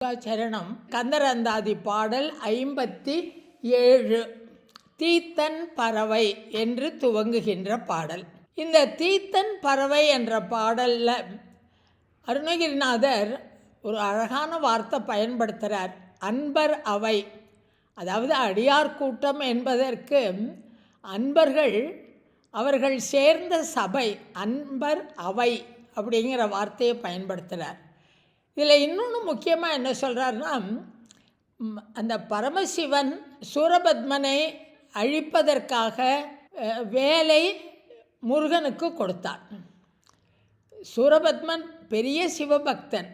சரணம் கந்தரந்தாதி பாடல் ஐம்பத்தி ஏழு. தீத்தன் பறவை என்று துவங்குகின்ற பாடல். இந்த தீத்தன் பறவை என்ற பாடலில் அருணகிரிநாதர் ஒரு அழகான வார்த்தை பயன்படுத்துகிறார் அன்பர் அவை. அதாவது அடியார் கூட்டம் என்பதற்கு அன்பர்கள் அவர்கள் சேர்ந்த சபை அன்பர் அவை அப்படிங்கிற வார்த்தையை பயன்படுத்துகிறார் இதில் இன்னொன்று முக்கியமாக என்ன சொல்கிறாருன்னா அந்த பரமசிவன் சூரபத்மனை அழிப்பதற்காக வேலை முருகனுக்கு கொடுத்தான் சூரபத்மன் பெரிய சிவபக்தன்.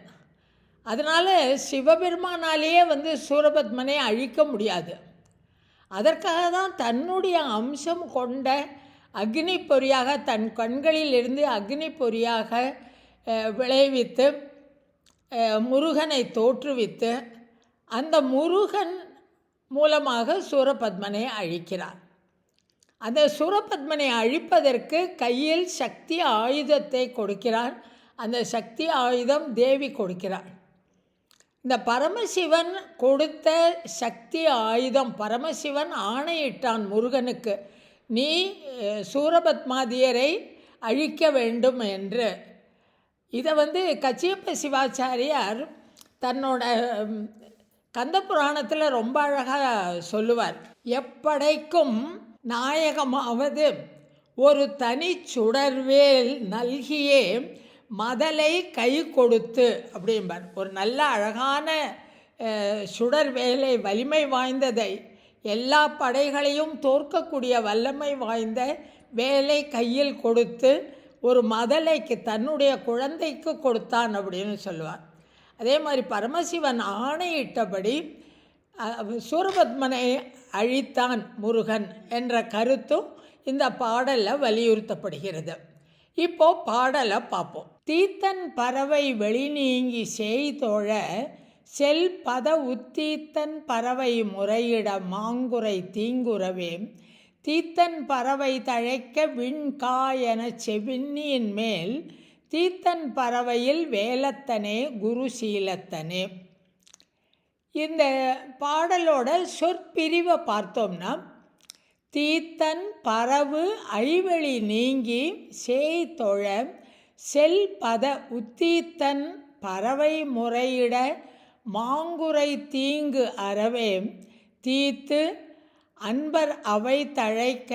அதனால் சிவபெருமானாலேயே வந்து சூரபத்மனை அழிக்க முடியாது. அதற்காக தான் தன்னுடைய அம்சம் கொண்ட அக்னி பொறியாக தன் கண்களில் இருந்து அக்னி பொறியாக விளைவித்து முருகனை தோற்றுவித்து அந்த முருகன் மூலமாக சூரபத்மனை அழிக்கிறார். அந்த சூரபத்மனை அழிப்பதற்கு கையில் சக்தி ஆயுதத்தை கொடுக்கிறான் அந்த சக்தி ஆயுதம் தேவி கொடுக்கிறார் இந்த பரமசிவன் கொடுத்த சக்தி ஆயுதம் பரமசிவன் ஆணையிட்டான் முருகனுக்கு. நீ சூரபத்மாதியரை அழிக்க வேண்டும் என்று இதை வந்து கச்சியப்ப சிவாச்சாரியார் தன்னோட கந்த புராணத்தில் ரொம்ப அழகாக சொல்லுவார். எப்படைக்கும் நாயகமாவது ஒரு தனி சுடர்வேல் நல்கியே மதலை கை கொடுத்து அப்படிம்பார். ஒரு நல்ல அழகான சுடர் வேலை வலிமை வாய்ந்ததை எல்லா படைகளையும் தோற்கக்கூடிய வல்லமை வாய்ந்த வேலை கையில் கொடுத்து ஒரு மதலைக்கு தன்னுடைய குழந்தைக்கு கொடுத்தான் அப்படின்னு சொல்லுவார். அதே மாதிரி பரமசிவன் ஆணையிட்டபடி சூரபத்மனை அழித்தான் முருகன் என்ற கருத்தும் இந்த பாடலில் வலியுறுத்தப்படுகிறது. இப்போ பாடலை பார்ப்போம். தீத்தன் பறவை வெளி நீங்கி செய்தோழ செல் பத உத்தீத்தன் பறவை முறையிட மாங்குறை தீங்குறவே தீத்தன் பறவை தழைக்க விண்கா எனச் செவின்னியின் மேல் தீத்தன் பறவையில் வேலத்தனே குருசீலத்தனே இந்த பாடலோட சொற்பிரிவை பார்த்தோம்னா தீத்தன் பறவு ஐவெளி நீங்கி சேய் தொழ செல் பத உத்தீத்தன் பறவை முறையிட மாங்குறை தீங்கு அறவே தீத்து அன்பர் அவை தழைக்க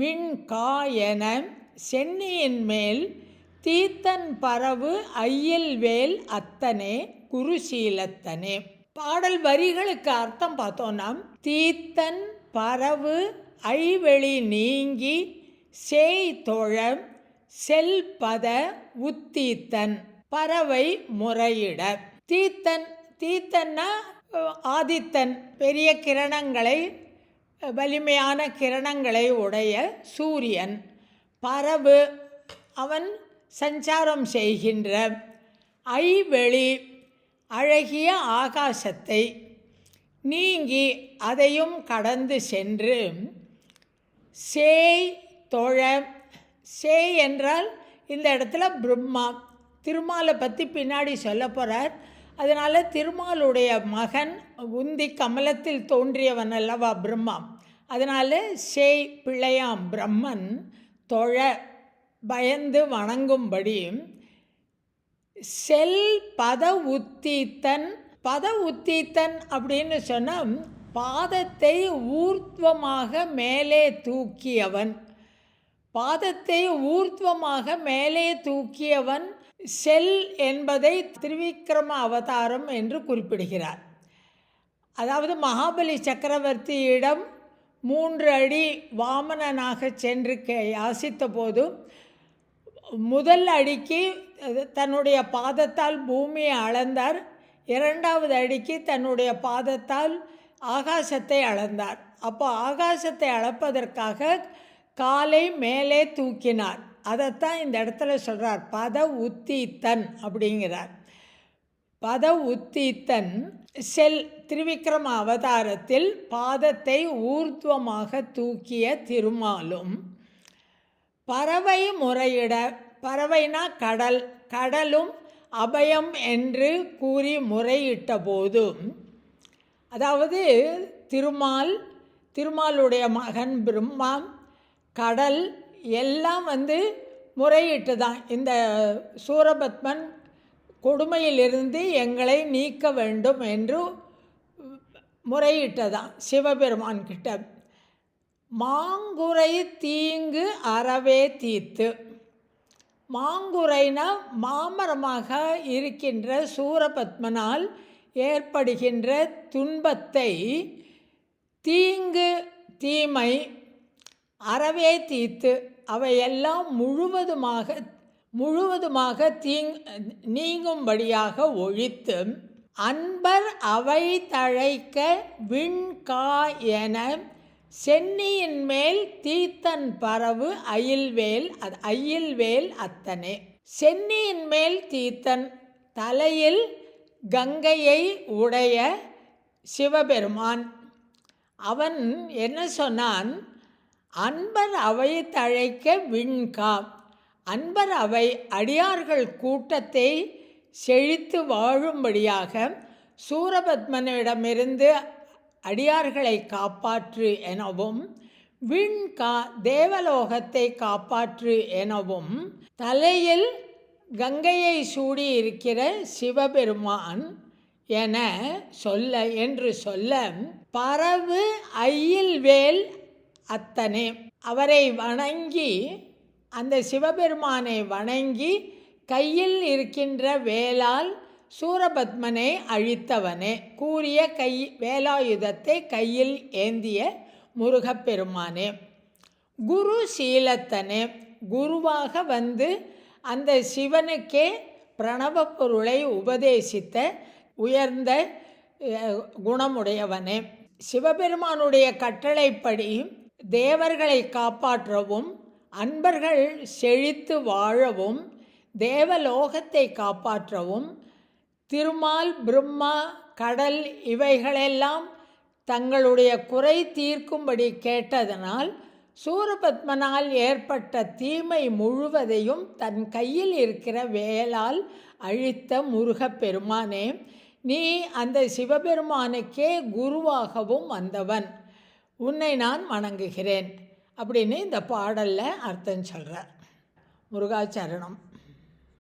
மின் கா என சென்னியின் மேல் தீத்தன் பரவு ஐயில் வேல் அத்தனே குருசீலத்தனே. பாடல் வரிகளுக்கு அர்த்தம் பார்த்தோன்னா தீத்தன் பரவு ஐவெளி நீங்கி சேய் தொழ செல்பத உத்தீத்தன் பறவை முறையிட. தீத்தன் தீத்தன்னா ஆதித்தன் பெரிய கிரணங்களை வலிமையான கிரணங்களை உடைய சூரியன் பரவு அவன் சஞ்சாரம் செய்கின்ற ஐவெளி அழகிய ஆகாசத்தை நீங்கி அதையும் கடந்து சென்று சேய் தொழ சேய் என்றால் இந்த இடத்துல பிரம்மா. திருமாலை பற்றி பின்னாடி சொல்ல போகிறார் அதனால் திருமாலுடைய மகன் உந்தி கமலத்தில் தோன்றியவன் அல்லவா பிரம்மா? அதனால் சேய் பிள்ளையாம் பிரம்மன் தொழ பயந்து வணங்கும்படி செல் பத உத்தீத்தன் பத உத்தீத்தன் அப்படின்னு சொன்னால் பாதத்தை ஊர்த்வமாக மேலே தூக்கியவன். பாதத்தை ஊர்த்வமாக மேலே தூக்கியவன் செல் என்பதை திருவிக்கிரம அவதாரம் என்று குறிப்பிடுகிறார். அதாவது மகாபலி சக்கரவர்த்தியிடம் மூன்று அடி வாமனனாக சென்று கே யாசித்த போது முதல் அடிக்கு தன்னுடைய பாதத்தால் பூமியை அளந்தார். இரண்டாவது அடிக்கு தன்னுடைய பாதத்தால் ஆகாசத்தை அளந்தார். அப்போ ஆகாசத்தை அளப்பதற்காக காலை மேலே தூக்கினார். அதைத்தான் இந்த இடத்துல சொல்கிறார் பத தன் அப்படிங்கிறார். பத உத்தித்தன் செல் திருவிக்ரம அவதாரத்தில் பாதத்தை ஊர்த்வமாக தூக்கிய திருமாலும் பறவை முறையிட பறவைனா கடல் கடலும் அபயம் என்று கூறி முறையிட்ட போதும் அதாவது திருமால் திருமாலுடைய மகன் பிரம்மா கடல் எல்லாம் வந்து முறையிட்டு தான் இந்த சூரபத்மன் கொடுமையிலிருந்து எங்களை நீக்க வேண்டும் என்று முறையிட்டதான் சிவபெருமான் கிட்ட. மாங்குறை தீங்கு அறவே தீத்து. மாங்குறைனா மாமரமாக இருக்கின்ற சூரபத்மனால் ஏற்படுகின்ற துன்பத்தை தீங்கு தீமை அறவே தீத்து. அவையெல்லாம் முழுவதுமாக முழுவதுமாக தீங் நீங்கும்படியாக ஒழித்து அன்பர் அவை தழைக்க விண்கா என சென்னியின் மேல் தீத்தன் பரவு அயில்வேல் அது அயில்வேல் அத்தனே. சென்னியின் மேல் தீத்தன் தலையில் கங்கையை உடைய சிவபெருமான். அவன் என்ன சொன்னான்? அன்பர் அவை தழைக்க விண்கா. அன்பர் அவை அடியார்கள் கூட்டத்தை செழித்து வாழும்படியாக சூரபத்மனிடமிருந்து அடியார்களை காப்பாற்று எனவும் விண்கா தேவலோகத்தை காப்பாற்று எனவும் தலையில் கங்கையை சூடி இருக்கிற சிவபெருமான் என சொல்ல என்று சொல்ல பரவு ஐயில்வேல் அத்தனே. அவரை வணங்கி அந்த சிவபெருமானை வணங்கி கையில் இருக்கின்ற வேலால் சூரபத்மனை அழித்தவனே கூறிய கை வேலாயுதத்தை கையில் ஏந்திய முருகப்பெருமானே. குரு சீலத்தனே குருவாக வந்து அந்த சிவனுக்கே பிரணவ பொருளை உபதேசித்த உயர்ந்த குணமுடையவனே. சிவபெருமானுடைய கட்டளைப்படி தேவர்களை காப்பாற்றவும் அன்பர்கள் செழித்து வாழவும் தேவலோகத்தை காப்பாற்றவும் திருமால் பிரம்மா கடல் இவைகளெல்லாம் தங்களுடைய குறை தீர்க்கும்படி கேட்டதனால் சூரபத்மனால் ஏற்பட்ட தீமை முழுவதையும் தன் கையில் இருக்கிற வேலால் அழித்த முருகப்பெருமானே நீ அந்த சிவபெருமானுக்கே குருவாகவும் வந்தவன். உன்னை நான் வணங்குகிறேன். அப்படின்னு இந்த பாடலில் அர்த்தம் சொல்கிறார் முருகாச்சரணம்.